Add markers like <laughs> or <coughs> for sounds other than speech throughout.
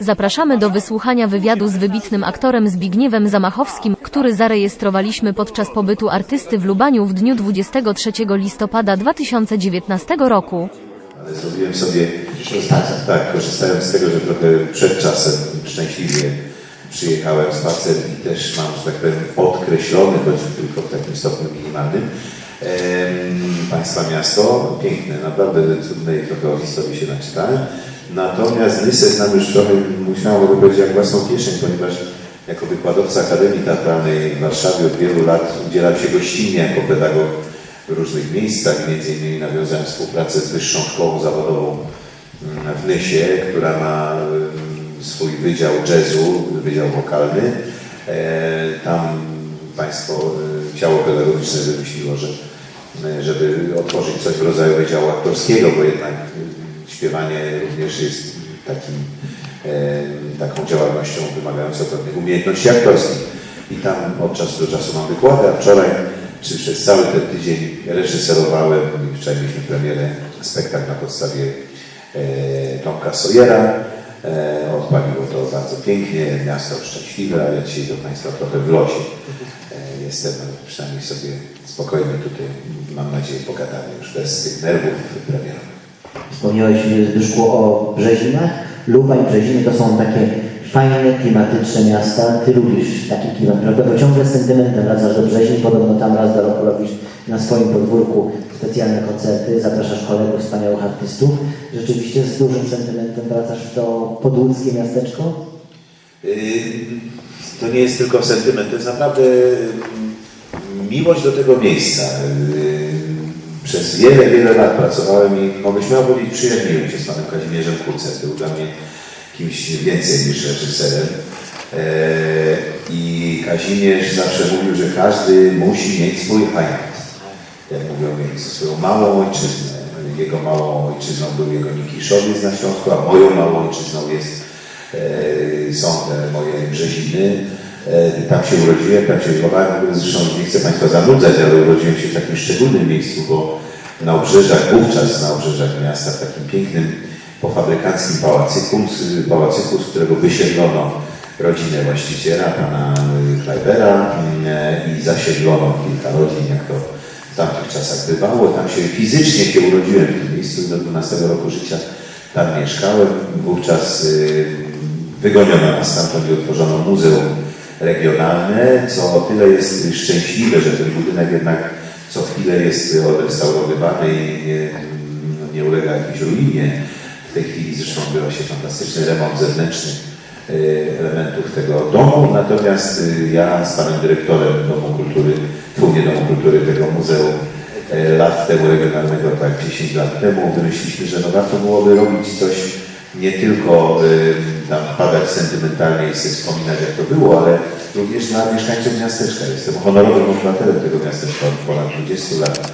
Zapraszamy do wysłuchania wywiadu z wybitnym aktorem Zbigniewem Zamachowskim, który zarejestrowaliśmy podczas pobytu artysty w Lubaniu w dniu 23 listopada 2019 roku. Ale zrobiłem sobie, tak, korzystając z tego, że trochę przed czasem szczęśliwie przyjechałem spacer i też mam, że tak powiem, podkreślony, choć tylko w takim stopniu minimalnym, Państwa miasto, piękne, naprawdę cudne i trochę o historii się naczytałem. Natomiast Nysę znam już trochę, musiałem mogę powiedzieć, jak własną kieszeń, ponieważ jako wykładowca Akademii Teatralnej w Warszawie od wielu lat udzielam się gościnnie jako pedagog w różnych miejscach. Między innymi nawiązałem współpracę z Wyższą Szkołą Zawodową mm, w Nysie, która ma mm, swój wydział jazzu, wydział wokalny. E, Tam Państwo e, ciało pedagogiczne wymyśliło, że e, żeby otworzyć coś w rodzaju wydziału aktorskiego, bo jednak śpiewanie również jest taką działalnością wymagającą pewnych umiejętności aktorskich. I tam od czasu do czasu mam wykłady, a wczoraj, czy przez cały ten tydzień reżyserowałem wczoraj mieliśmy premierę spektakl na podstawie e, Tomka Sawyera. E, odpaliło to bardzo pięknie, miasto szczęśliwe, a ja dzisiaj do Państwa trochę w losie e, jestem, przynajmniej sobie spokojnie tutaj, mam nadzieję, pogadamy już bez tych nerwów premierowych. Wspomniałeś Zbyszku o Brzezinach. Luba i Brzeziny to są takie fajne, klimatyczne miasta. Ty lubisz taki klimat, prawda? Bo ciągle z sentymentem wracasz do Brzezin. Podobno tam raz do roku robisz na swoim podwórku specjalne koncerty, zapraszasz kolegów, wspaniałych artystów. Rzeczywiście z dużym sentymentem wracasz to podłódzkie miasteczko? Yy, To nie jest tylko sentyment, to jest naprawdę yy, miłość do tego miejsca. Yy, Przez wiele, wiele lat pracowałem i mogę śmiało powiedzieć, przyjaźniłem się z panem Kazimierzem Kurcem. Był dla mnie kimś więcej niż reżyserem. Yy, I Kazimierz zawsze mówił, że każdy musi mieć swój heimat. Jak mówią mieć swoją małą ojczyznę. Jego małą ojczyzną był jego Nikiszowiec na Śląsku, a moją małą ojczyzną jest e, są te moje Brzeziny. E, Tam się urodziłem, tam się wychowałem. Zresztą nie chcę Państwa zanudzać, ale urodziłem się w takim szczególnym miejscu, bo na obrzeżach, wówczas na obrzeżach miasta, w takim pięknym pofabrykanckim pałacyku, pałacyku, z którego wysiedlono rodzinę właściciela, pana Klajbera mm, i zasiedlono kilka rodzin, jak to w tamtych czasach bywało. Tam się fizycznie się urodziłem w tym miejscu, do 12 roku życia tam mieszkałem. Wówczas y, wygoniono nas stamtąd i otworzono muzeum regionalne, co o tyle jest szczęśliwe, że ten budynek jednak co chwilę jest odrestaurowywany i nie, nie ulega jakiejś ruinie. W tej chwili zresztą odbywa się fantastyczny remont zewnętrzny y, elementów tego domu, natomiast y, ja z panem dyrektorem Domu Kultury, tu nie Domu Kultury, tego muzeum e, lat temu regionalnego, tak 10 lat temu, wymyśliliśmy, że no warto byłoby robić coś nie tylko y, tam padać sentymentalnie i sobie wspominać jak to było, ale również dla mieszkańców miasteczka. Jestem honorowym obywatelem tego miasteczka od ponad 20 lat.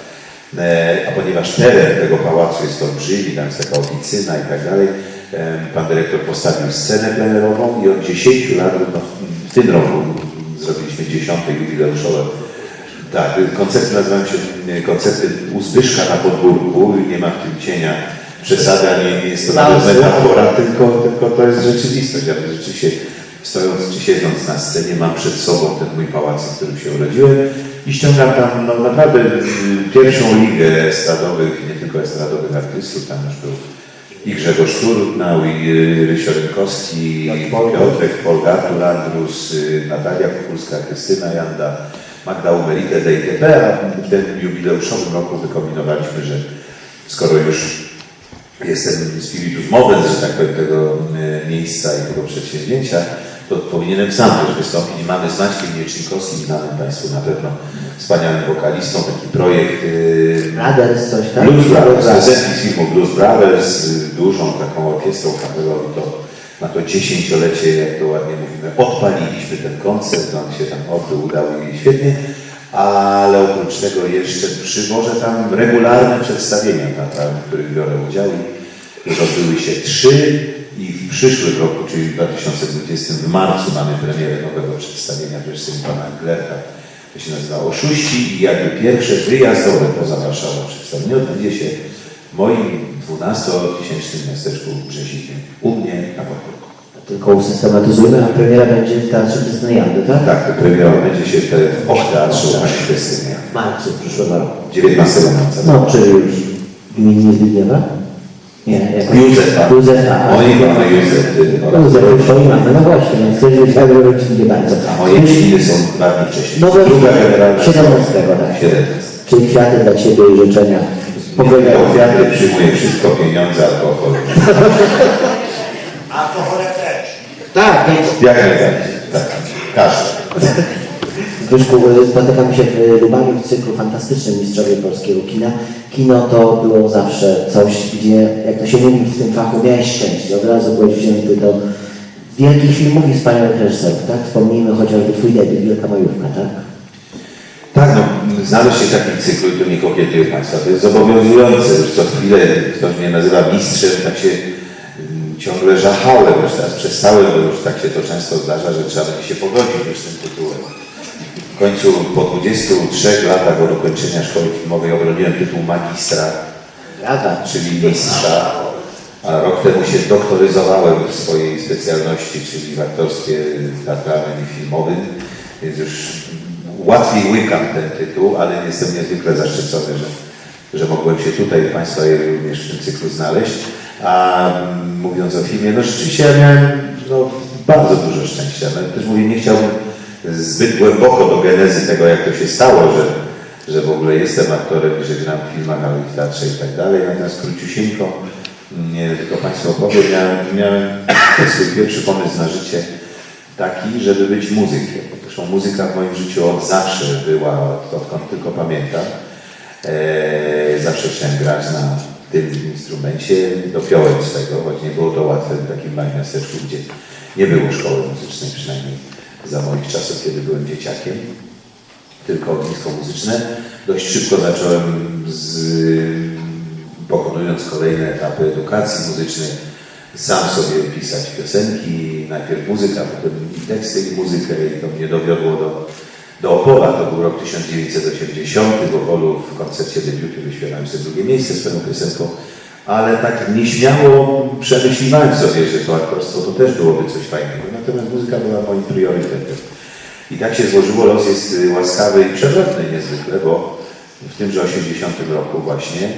E, A ponieważ teren tego pałacu jest olbrzymi, tam jest taka oficyna i tak dalej, pan dyrektor postawił scenę plenerową i od 10 lat, no, w tym roku zrobiliśmy dziesiąte jubileuszowe tak, koncerty nazywają się koncerty u Zbyszka na podwórku, nie ma w tym cienia przesady, a nie, jest to nawet metafora, tylko, tylko to jest rzeczywistość. Ja rzeczywiście stojąc czy siedząc na scenie mam przed sobą ten mój pałac, w którym się urodziłem i ściągam tam no, naprawdę y, pierwszą ligę estradowych, nie tylko estradowych artystów, tam już był i Grzegorz Turutnał, i y, Rysio Rynkowski, i Piotrek Polgatu, Landrus, y, Natalia Kukulska, Krystyna Janda, Magda Umerite, DITP, a w tym jubileuszowym roku wykombinowaliśmy, że skoro już jestem spiritus movens, że tak powiem, tego e, miejsca i tego przedsięwzięcia, to powinienem sam też wystąpić. Mamy z Maćkiem Miecznikowskim, znanym Państwu na pewno wspaniałym wokalistą, taki projekt e, Brothers, coś tak? Blues Brothers, z filmu Blues Brothers, z dużą taką orkiestrą kapelową, to na to dziesięciolecie, jak to ładnie mówimy, odpaliliśmy ten koncert, on się tam odbył, udał i świetnie, ale oprócz tego jeszcze przywożę tam regularne przedstawienia teatralne, w których biorę udział i już odbyły się trzy i w przyszłym roku, czyli w 2020 w marcu mamy premierę nowego przedstawienia reżyserii pana Glerka, to się nazywa Oszuści i jakby pierwsze wyjazdowe poza Warszawą przedstawienie odbędzie się w moim 12-tysięcznym miasteczku Brzezinie, u mnie. Tylko usystematyzujmy, a premiera będzie w Teatrze Krystyny Jandy, tak? Tak, premiera będzie się w w Och Teatrze Łukasza Krystynia. W marcu przyszłego roku. 19 marca. No, czyli już imieniny Zbigniewa? Nie, jak Józefa. Józefa. Mojej mamy Józef. Józef, twoi mamy, no właśnie, więc ktoś wiedział, że rodzinnie bardzo. A moje imieniny są dwa dni wcześniej. No generalna. 17, tak. 17. Czyli kwiaty dla Ciebie i życzenia. Pogoda ofiary przyjmuje wszystko, pieniądze, alkohol. <laughs> Tak, więc Jak najbardziej. Tak. Każdy. Zbyszku, spotykamy się w Lubaniu w cyklu Fantastycznym Mistrzowie Polskiego Kina. Kino to było zawsze coś, gdzie, jak to się mówi w tym fachu, miałeś szczęście. Od razu byłeś wzięty do wielkich filmów i wspaniałych reżyserów, tak? Wspomnijmy chociażby Twój debiut, Wielka Majówka, tak? Tak, no, znaleźć się w takim cyklu, i tu nie kokietuję Państwa, to jest zobowiązujące. Już co chwilę ktoś mnie nazywa mistrzem, tak się ciągle żachałem, już teraz przestałem, bo już tak się to często zdarza, że trzeba będzie się pogodzić już z tym tytułem. W końcu po 23 latach od ukończenia szkoły filmowej obroniłem tytuł magistra, czyli mistrza, a rok temu się doktoryzowałem w swojej specjalności, czyli w aktorstwie teatralnym i filmowym, więc już łatwiej łykam ten tytuł, ale jestem niezwykle zaszczycony, że, że mogłem się tutaj Państwa również w tym cyklu znaleźć. A mm, mówiąc o filmie, no rzeczywiście ja miałem no, bardzo dużo szczęścia. No, też mówię, nie chciałbym zbyt głęboko do genezy tego, jak to się stało, że, że w ogóle jestem aktorem i że gram w filmach, ale w teatrze i tak dalej. Natomiast króciusieńko, nie tylko Państwu opowiem, miałem, miałem <coughs> swój pierwszy pomysł na życie taki, żeby być muzykiem. Zresztą muzyka w moim życiu od zawsze była, od- odkąd tylko pamiętam. Eee, zawsze chciałem grać na tym instrumencie, dopiąłem swego, choć nie było to łatwe w takim małym miasteczku, gdzie nie było szkoły muzycznej, przynajmniej za moich czasów, kiedy byłem dzieciakiem tylko ognisko muzyczne. Dość szybko zacząłem z, pokonując kolejne etapy edukacji muzycznej, sam sobie pisać piosenki, najpierw muzyka, potem i teksty i muzykę i to mnie dowiodło do, do Opola. To był rok 1980, w Opolu w koncercie debiutu wyśpiewałem sobie drugie miejsce swoją piosenką, ale tak nieśmiało przemyśliwałem sobie, że to aktorstwo to też byłoby coś fajnego. Natomiast muzyka była moim priorytetem. I tak się złożyło, los jest y, łaskawy i przewrotny niezwykle, bo w tymże 80 roku właśnie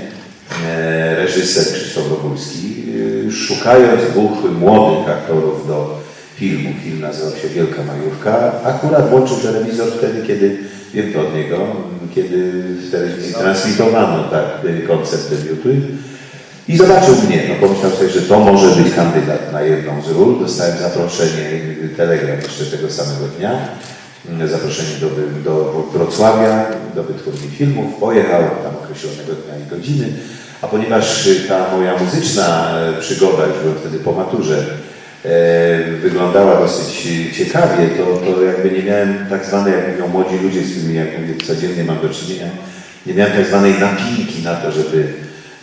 e, reżyser Krzysztof Robulski, y, szukając dwóch młodych aktorów do filmu, film nazywał się Wielka Majówka, akurat włączył telewizor wtedy, kiedy, wiem to od niego, kiedy w telewizji transmitowano tak, koncert debiutu. I zobaczył mnie, no pomyślał sobie, że to może być kandydat na jedną z ról. Dostałem zaproszenie, telegram jeszcze tego samego dnia, zaproszenie do, do Wrocławia, do wytwórni filmów. Pojechałem tam określonego dnia i godziny, a ponieważ y, ta moja muzyczna y, przygoda, już byłem wtedy po maturze, e, wyglądała dosyć ciekawie, to, to jakby nie miałem tak zwanej, jak mówią młodzi ludzie, z którymi jak mówię, codziennie mam do czynienia, nie miałem tak zwanej napinki na to, żeby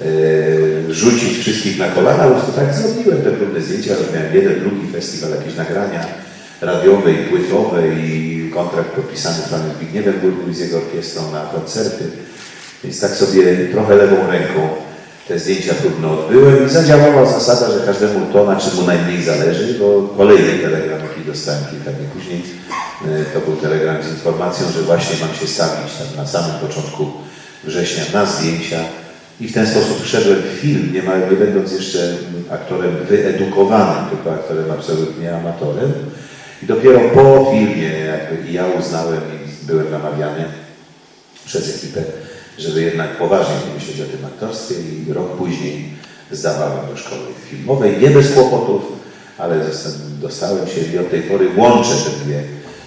e, rzucić wszystkich na kolana, po prostu tak zrobiłem te próbne zdjęcia, robiłem jeden, drugi festiwal, jakieś nagrania radiowe i płytowe i kontrakt podpisany z panem Zbigniewem Górnym z jego orkiestrą na koncerty. Więc tak sobie trochę lewą ręką te zdjęcia próbne odbyłem i zadziałała zasada, że każdemu to, na czym mu najmniej zależy, bo kolejny telegram, jaki dostałem kilka dni później, e, to był telegram z informacją, że właśnie mam się stawić tam na samym początku września na zdjęcia i w ten sposób wszedłem w film, nie, ma, nie będąc jeszcze aktorem wyedukowanym, tylko aktorem absolutnie amatorem. I dopiero po filmie jakby ja uznałem i byłem namawiany przez ekipę, żeby jednak poważnie pomyśleć o tym aktorstwie i rok później zdawałem do szkoły filmowej, nie bez kłopotów, ale dostałem się i od tej pory łączę te dwie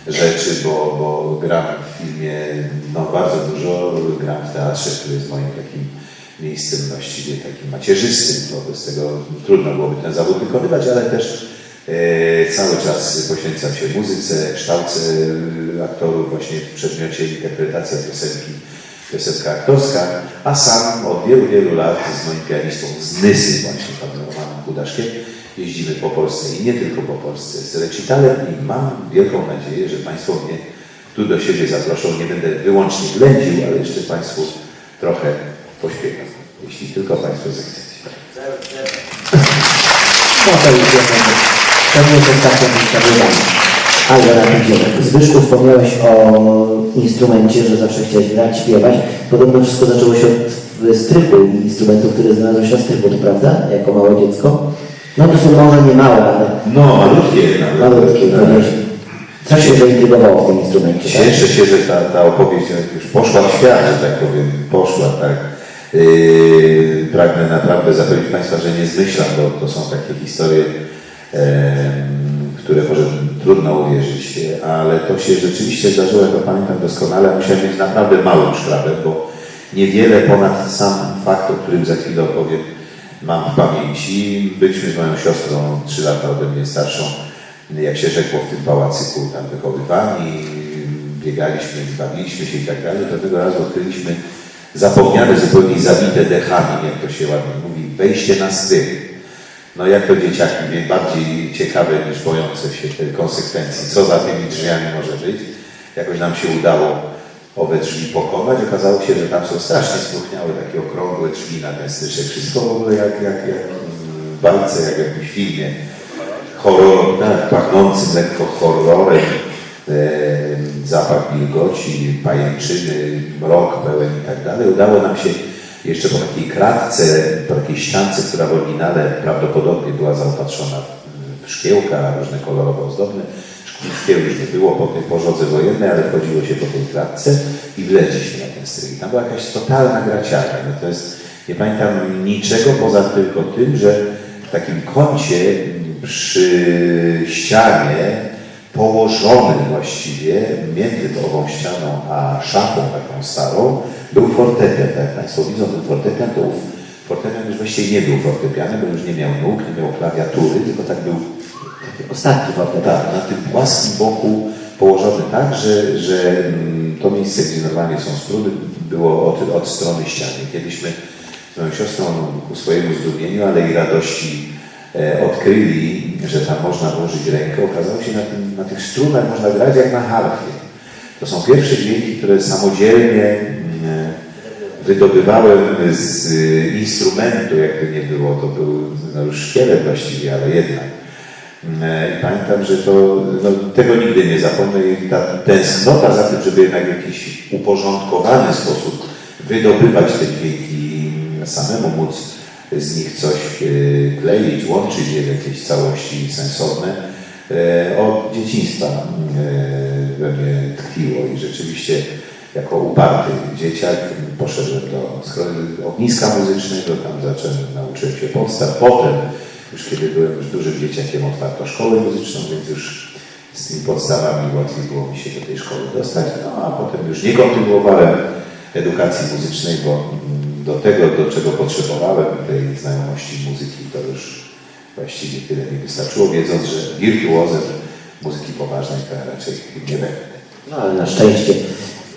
rzeczy, bo, bo gram w filmie no, bardzo dużo, gram w teatrze, który jest moim takim miejscem właściwie takim macierzystym, wobec tego trudno byłoby ten zawód wykonywać, ale też e, cały czas poświęcam się muzyce, kształcę e, aktorów właśnie w przedmiocie interpretacja piosenki, piosenka aktorska, a sam od wielu, wielu lat z moim pianistą z Nysy właśnie, panem Romanem Kudaszkiem, jeździmy po Polsce i nie tylko po Polsce z recitalem i mam wielką nadzieję, że Państwo mnie tu do siebie zaproszą. Nie będę wyłącznie ględził, ale jeszcze Państwu trochę pośpiewam, jeśli tylko Państwo zechcecie. No to idziemy. To nie jest ostatnia na tym Zbyszku wspomniałeś o instrumencie, że zawsze chciałeś grać, śpiewać. Podobno wszystko zaczęło się od strychu i instrumentu, który znalazł się na strychu, to prawda? Jako małe dziecko. No to są może nie małe, ale No, malutkie nawet. malutkie. No, co się zaintrygowało w tym instrumencie? tak? Cieszę się, że ta, ta opowieść już poszła w świat, że tak powiem, poszła, tak. Yy, pragnę naprawdę zapewnić Państwa, że nie zmyślam, bo to są takie historie, w które może trudno uwierzyć, ale to się rzeczywiście zdarzyło, ja to pamiętam doskonale, musiałem mieć naprawdę małym szkrabem, bo niewiele ponad sam fakt, o którym za chwilę opowiem, mam w pamięci. Byliśmy z moją siostrą, trzy lata ode mnie starszą, jak się rzekło w tym pałacyku tam wychowywani, biegaliśmy, bawiliśmy się i tak dalej. Pewnego razu odkryliśmy zapomniane zupełnie zabite dechami, jak to się ładnie mówi, wejście na strych. No jak to dzieciaki, bardziej ciekawe niż bojące się konsekwencji, co za tymi drzwiami może być. Jakoś nam się udało owe drzwi pokonać. Okazało się, że tam są strasznie spróchniałe, takie okrągłe drzwi na ten styczek. Wszystko w ogóle jak, jak, jak w bajce, jak w jakimś filmie horror, tak, pachnącym lekko horrorem, e, zapach wilgoci, pajęczyny, mrok pełen i tak dalej. Udało nam się jeszcze po takiej kratce, po takiej ściance, która w oryginale prawdopodobnie była zaopatrzona w- szkiełka różne kolorowo ozdobne. Szkieł już nie było po tej pożodze wojennej, ale wchodziło się po tej klatce i wlecieliśmy na ten strych. Tam była jakaś totalna graciarka. No to jest, nie pamiętam niczego poza tylko tym, że w takim kącie przy ścianie, położony właściwie między tą ścianą a szafą taką starą, był fortepian. Tak jak Państwo widzą, ten fortepian to fortepian już właściwie nie był fortepianem, bo już nie miał nóg, nie miał klawiatury, tylko tak był Ostatni fortepian. tak, na tym płaskim boku położony tak, że, że mm, to miejsce, gdzie normalnie są struny, było od, od strony ściany. Kiedyśmy z moją siostrą ku swojemu zdumieniu, ale i radości odkryli, że tam można włożyć rękę. Okazało się, na, tym, na tych strunach można grać jak na harfie. To są pierwsze dźwięki, które samodzielnie mm, wydobywałem z y, instrumentu, jakby nie było, to był no, już szkielet właściwie, ale jednak. E, I pamiętam, że to, no, tego nigdy nie zapomnę i ta tęsknota za tym, żeby jednak w jakiś uporządkowany sposób wydobywać te dźwięki i samemu móc z nich coś e, kleić, łączyć je w jakieś całości sensowne, e, od dzieciństwa e, we mnie tkwiło i rzeczywiście jako uparty dzieciak poszedłem do ogniska muzycznego, tam zacząłem, nauczyłem się podstaw, potem już kiedy byłem już dużym dzieciakiem, otwarto szkołę muzyczną, więc już z tymi podstawami łatwiej było mi się do tej szkoły dostać. No a potem już nie kontynuowałem edukacji muzycznej, bo mm, tego, do czego potrzebowałem, tej znajomości muzyki, to już właściwie tyle mi wystarczyło, wiedząc, że wirtuozem muzyki poważnej to raczej nie będę. No ale na szczęście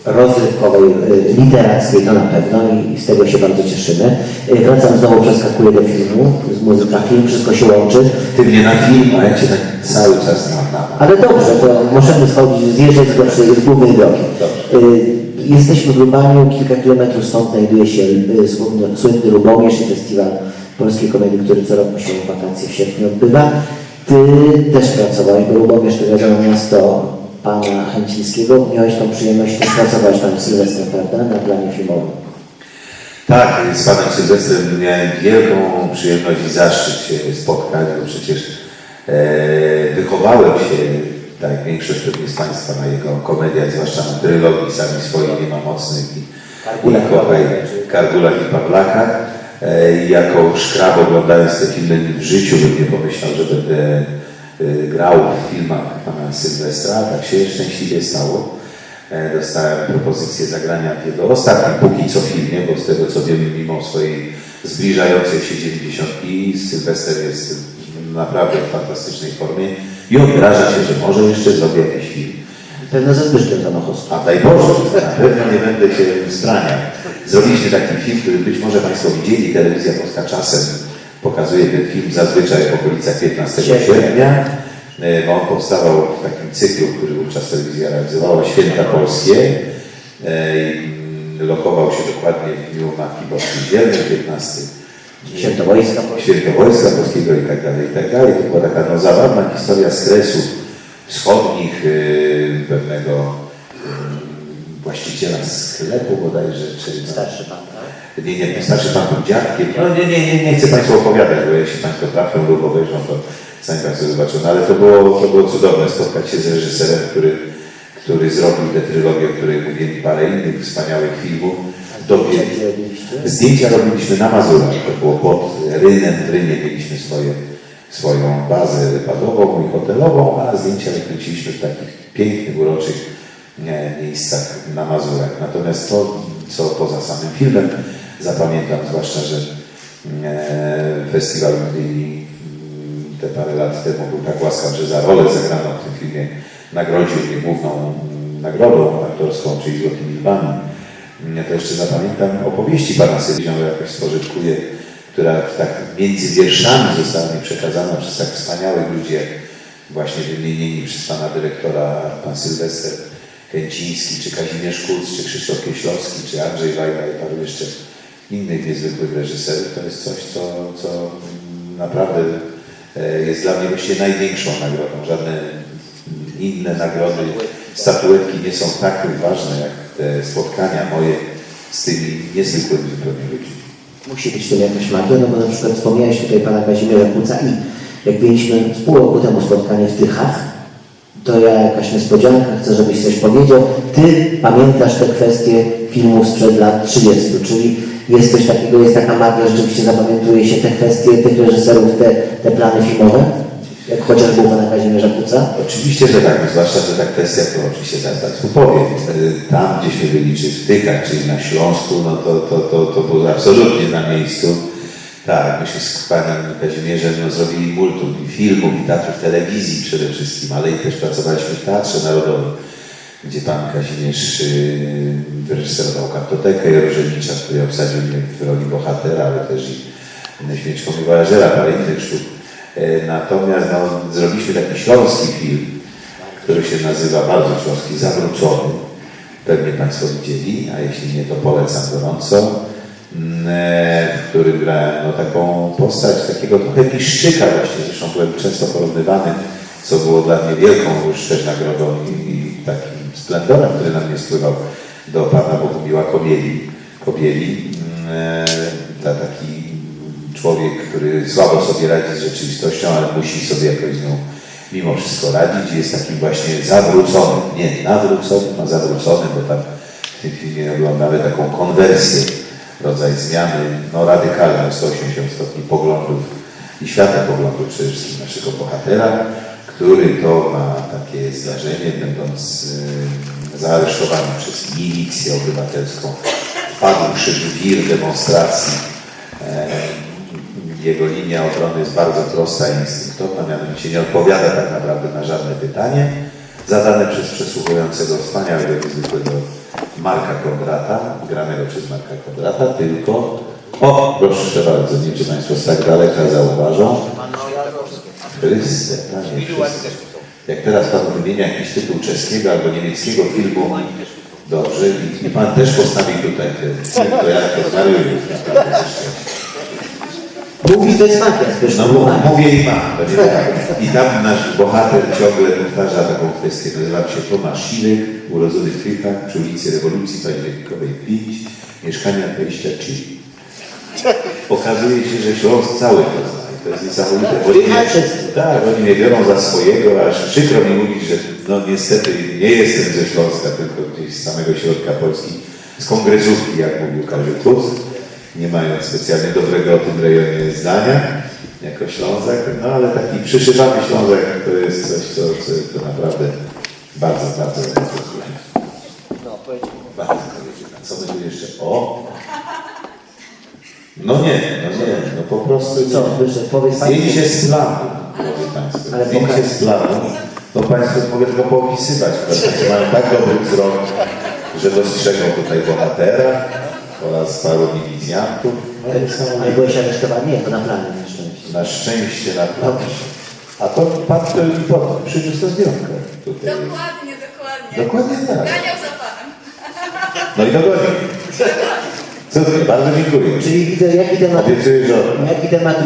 rozrywkowej, y, literackiej to na pewno i z tego się bardzo cieszymy. Y, Wracam znowu, przeskakuję do filmu, z muzyka film, wszystko się łączy. Ty mnie na film, a ja cię tak cały czas nie mam Ale dobrze, to możemy schodzić, zjeżdżać z, z głównej drogi. Y, Jesteśmy w Lubaniu, kilka kilometrów stąd znajduje się y, słynny- Lubomierz i festiwal polskiej komedii, który co roku się wakacje w sierpniu odbywa. Ty też pracowałeś, bo Lubomierz to wiadomo miasto pana Chęcińskiego. Miałeś tą przyjemność też pracować tam w Sylwestrem, prawda, na planie filmowym. Tak, z panem Sylwestrem miałem wielką przyjemność i zaszczyt się spotkać, bo przecież e, wychowałem się, tak jak większość pewnie z Państwa, na jego komediach, zwłaszcza na trylogii Sami swoi nie ma mocnych i, Kargulak i i Kochaj, Pawlaka. Kargulak i Pawlaka. E, jako szkrab oglądając te filmy w życiu bym nie pomyślał, że będę e, grał w filmach pana Sylwestra, tak się szczęśliwie stało. E, Dostałem propozycję zagrania w jego ostatnim póki co filmie, bo z tego co wiemy, mimo swojej zbliżającej się 90 Sylwester jest naprawdę w fantastycznej formie i obraża się, że może jeszcze zrobi jakiś film. Pewno ze Zbyszkiem Zamachowskim. A daj Boże, na pewno nie będę się wzbraniał. Zrobiliśmy taki film, który być może Państwo widzieli, telewizja polska czasem pokazuje ten film zazwyczaj w okolicach 15 Sierpnia. E, On powstawał w takim cyklu, który wówczas telewizja realizowała, Święta Polskie. E, Lokował się dokładnie w dniu Matki Boskiej Dzielnej, 15 Świętowojska Polska. Świętowojska Polskiego i tak dalej, i tak dalej. To była taka no, zabawna historia z kresów wschodnich yy, pewnego yy, właściciela sklepu bodajże, czy Starszy pan, tak? nie, nie, starszy pan był dziadkiem. No nie, nie, nie, nie chcę Państwu opowiadać, bo jeśli Państwo trafią lub obejrzą, to sami Państwo zobaczą. No, ale to było, to było cudowne spotkać się z reżyserem, który, który zrobił tę trylogię, o której mówili parę innych wspaniałych filmów. Zdjęcia robiliśmy na Mazurach, to było pod Rynem, w Rynie mieliśmy swoje, swoją bazę wypadową i hotelową, a zdjęcia kręciliśmy w takich pięknych, uroczych miejscach na Mazurach. Natomiast to, co poza samym filmem zapamiętam, zwłaszcza, że e, festiwal Gdyni mm, te parę lat temu był tak łaskaw, że za rolę zagraną w tym filmie nagrodził mnie główną mm, nagrodą aktorską, czyli Złotymi Lwami. Ja to jeszcze zapamiętam opowieści pana Sylwią, jakoś spożytkuję, która tak między wierszami została mi przekazana przez tak wspaniałych ludzi, jak właśnie wymienieni przez pana dyrektora, pan Sylwester Kęciński, czy Kazimierz Kuc, czy Krzysztof Kieślowski, czy Andrzej Wajda i paru jeszcze innych niezwykłych reżyserów. To jest coś, co, co naprawdę e, jest dla mnie właściwie największą nagrodą. Żadne inne nagrody, statuetki nie są tak ważne jak te spotkania moje z tymi niezwykłymi zupełnie ludźmi. Musi być tu jakaś magia, no bo na przykład wspomniałeś tutaj pana Kazimierza Kuca i jak mieliśmy z pół roku temu spotkanie w Tychach, to ja jakaś niespodzianka, chcę, żebyś coś powiedział. Ty pamiętasz te kwestie filmów sprzed lat 30, czyli jest coś takiego, jest taka magia, rzeczywiście zapamiętuje się te kwestie tych reżyserów, te, te plany filmowe? Jak chociażby pana Kazimierza? Oczywiście, że tak, zwłaszcza, że ta kwestia, to oczywiście zaraz Państwu powiem, tam gdzieśmy byli, czy w Tykach, czy na Śląsku, no to, to, to, to było absolutnie na miejscu. Tak, myśmy z panem Kazimierzem no, zrobili multum i filmów, i teatrów telewizji przede wszystkim, ale i też pracowaliśmy w Teatrze Narodowym, gdzie pan Kazimierz yy, wyreżyserował kartotekę Jerożenicza, który obsadził w roli bohatera, ale też i Śmieczką Wojażera, parę innych sztuk. E, Natomiast no, zrobiliśmy taki śląski film, który się nazywa bardzo śląski, Zawrócony. Pewnie Państwo widzieli, a jeśli nie, to polecam gorąco. Mm, e, W którym grałem no, taką postać takiego trochę piszczyka właśnie, zresztą byłem często porównywany, co było dla mnie wielką już też nagrodą i, i takim splendorem, który na mnie spływał do Pana Bogumiła Kobieli. Kobieli. Mm, e, taki człowiek, który słabo sobie radzi z rzeczywistością, ale musi sobie jakoś z nią mimo wszystko radzić. Jest takim właśnie zawróconym, nie nawróconym, a zawróconym, bo tam w tym filmie oglądamy taką konwersję, rodzaj zmiany, no radykalnej, 180 stopni poglądów i światopoglądu przede wszystkim naszego bohatera, który to ma takie zdarzenie, będąc y, zaaresztowany przez milicję obywatelską, wpadłszy w wir demonstracji, e, jego linia obrony jest bardzo prosta i instynktowna, mianowicie nie odpowiada tak naprawdę na żadne pytanie zadane przez przesłuchującego wspaniałego, niezwykłego Marka Kondrata, granego przez Marka Kondrata, tylko o, proszę bardzo, nie wiem, czy Państwo z tak daleka zauważą. Chryste, panie. Jak teraz Pan wymienia jakiś tytuł czeskiego albo niemieckiego filmu, dobrze, i, i Pan też postawi tutaj film, to ja to szczęścia. Mówi, to jest magia, zresztą. No mów- mówię i mam. nie <laughs> tak. I tam nasz bohater ciągle powtarza taką kwestię. Nazywam się Tomasz Sinek, urodzony w Tychach przy ulicy Rewolucji Październikowej 5, mieszkania 23. Okazuje się, że Śląsk cały to zna. I to jest niesamowite. Oni mnie, tak, oni mnie biorą za swojego, aż przykro mi mówić, że no niestety nie jestem ze Śląska, tylko gdzieś z samego środka Polski, z kongresówki, jak mówił Karol Kuc nie mając specjalnie dobrego o tym rejonie zdania, jako Ślązak, no ale taki przyszywany Ślązak to jest coś, co, co to naprawdę bardzo, bardzo bardzo Bardzo koleżynka. Co będzie jeszcze? O! No nie, no nie, no po prostu Co, powiedz Państwu. Zdjęcie z planu, drodzy Państwo. Ale Zdjęcie pokaż. z planu, no Państwo mogę tylko poopisywać, prawda? <laughs> Mają tak dobry wzrok, że dostrzegą tutaj bohatera oraz paru milicjantów. Ale byłeś aresztowany? Nie, to na planie na szczęście. na szczęście na planie. A to pan to potem przyniósł tę tutaj. Dokładnie, dokładnie. Dokładnie tak. Ganiał za panem. No i dogonił. Co? Bardzo dziękuję. Czyli widzę, jaki temat, Obiecuję, że jaki temat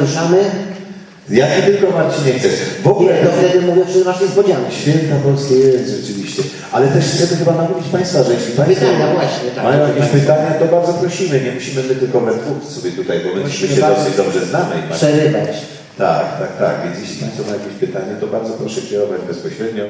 ruszamy, jaki tylko Marcinie chcesz. W ogóle to wtedy mówię, że masz niespodziankę. Święta polskie jest rzeczywiście. Ale też chcemy chyba namówić Państwa, że jeśli Państwo Pytania właśnie, tak. mają jakieś pytania, to bardzo prosimy. Nie musimy my tylko we dwóch sobie tutaj, bo my Musimy się bardzo dosyć dobrze znamy. i Przerywać. Tak, tak, tak. Więc jeśli Państwo mają jakieś pytanie, to bardzo proszę kierować bezpośrednio.